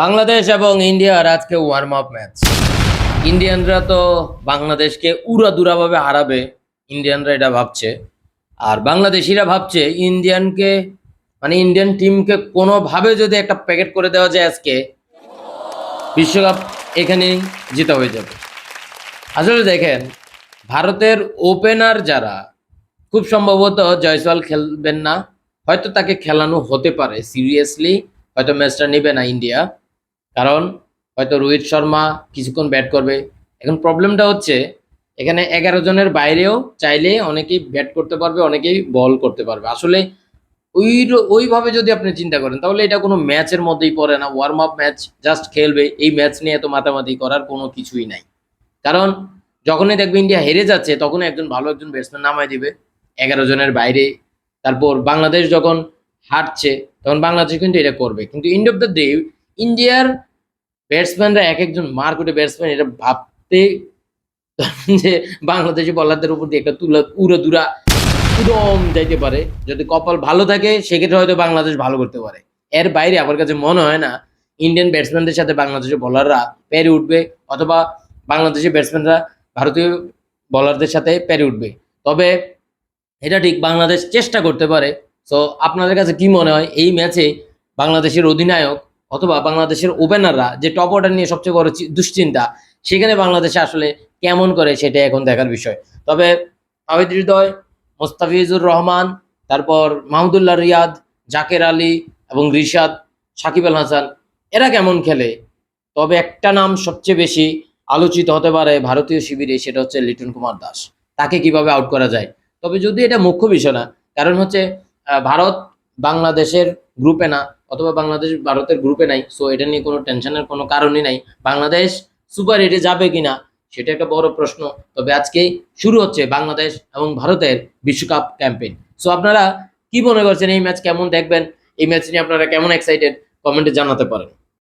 বাংলাদেশ এবং ইন্ডিয়ার আজকে ওয়ার্ম আপ ম্যাচ ইন্ডিয়ানরা তো বাংলাদেশকে উড়াদুরাভাবে হারাবে ইন্ডিয়ানরা এটা ভাবছে। আর বাংলাদেশিরা ভাবছে ইন্ডিয়ানকে মানে ইন্ডিয়ান টিমকে কোনোভাবে যদি একটা প্যাকেট করে দেওয়া যায় আজকে, বিশ্বকাপ এখানেই জিতা হয়ে যাবে। আসলে দেখেন, ভারতের ওপেনার যারা, খুব সম্ভবত জয়সওয়াল খেলবেন না। হয়তো তাকে খেলানো হতে পারে সিরিয়াসলি হয়তো ম্যাচটা নেবে না ইন্ডিয়া কারণ হয়তো রোহিত শর্মা কিছুক্ষণ ব্যাট করবে। এখন প্রবলেমটা হচ্ছে, এখানে এগারো জনের বাইরেও চাইলে অনেকেই ব্যাট করতে পারবে, অনেকেই বল করতে পারবে। আসলে ওই ওইভাবে যদি আপনি চিন্তা করেন, তাহলে এটা কোনো ম্যাচের মধ্যেই পড়ে না। ওয়ার্ম আপ ম্যাচ জাস্ট খেলবে, এই ম্যাচ নিয়ে এত মাতামাতি করার কোনো কিছুই নাই। কারণ যখনই দেখবে ইন্ডিয়া হেরে যাচ্ছে, তখনই একজন ভালো একজন ব্যাটসম্যান নামায় দিবে, এগারো জনের বাইরে। তারপর বাংলাদেশ যখন হারছে, তখন বাংলাদেশ কিন্তু এটা করবে। কিন্তু এন্ড অফ দ্য ডে ইন্ডিয়ার ব্যাটসম্যানরা এক একজন মার করে ব্যাটসম্যান এটা ভাবতে যে বাংলাদেশি বলারদের উপর দিয়ে একটা তুলা, উড়ে দুরা উদম যাইতে পারে। যদি কপাল ভালো থাকে, সেক্ষেত্রে হয়তো বাংলাদেশ ভালো করতে পারে। এর বাইরে আমার কাছে মনে হয় না ইন্ডিয়ান ব্যাটসম্যানদের সাথে বাংলাদেশের বলাররা পেরে উঠবে, অথবা বাংলাদেশের ব্যাটসম্যানরা ভারতীয় বলারদের সাথে পেরে উঠবে। তবে এটা ঠিক, বাংলাদেশ চেষ্টা করতে পারে। সো আপনাদের কাছে কি মনে হয়? এই ম্যাচে বাংলাদেশের অধিনায়ক অথবা বাংলাদেশের ওপেনাররা যে টপ অর্ডার নিয়ে সবচেয়ে বড় দুশ্চিন্তা, সেখানে বাংলাদেশে আসলে কেমন করে সেটা এখন দেখার বিষয়। তবে আবিদ হৃদয়, মোস্তাফিজুর রহমান, তারপর মাহমুদুল্লাহ রিয়াদ, জাকের আলী এবং রিশাদ, সাকিব আল হাসান, এরা কেমন খেলে? তবে একটা নাম সবচেয়ে বেশি আলোচিত হতে পারে ভারতীয় শিবিরে, সেটা হচ্ছে লিটন কুমার দাস। তাকে কীভাবে আউট করা যায়? তবে যদি এটা মুখ্য বিষয় না, কারণ হচ্ছে ভারত বাংলাদেশের গ্রুপে না অথবা বাংলাদেশ ভারতের গ্রুপে নাই সো এটা নিয়ে কোনো টেনশনের কোনো কারণই নাই। বাংলাদেশ সুপার এইটে যাবে কিনা, সেটা একটা বড় প্রশ্ন। তবে আজকে শুরু হচ্ছে বাংলাদেশ এবং ভারতের বিশ্বকাপ ক্যাম্পেইন সো আপনারা কি মনে করছেন, এই ম্যাচ কেমন দেখবেন? এই ম্যাচ নিয়ে আপনারা কেমন এক্সাইটেড কমেন্টে জানাতে পারেন।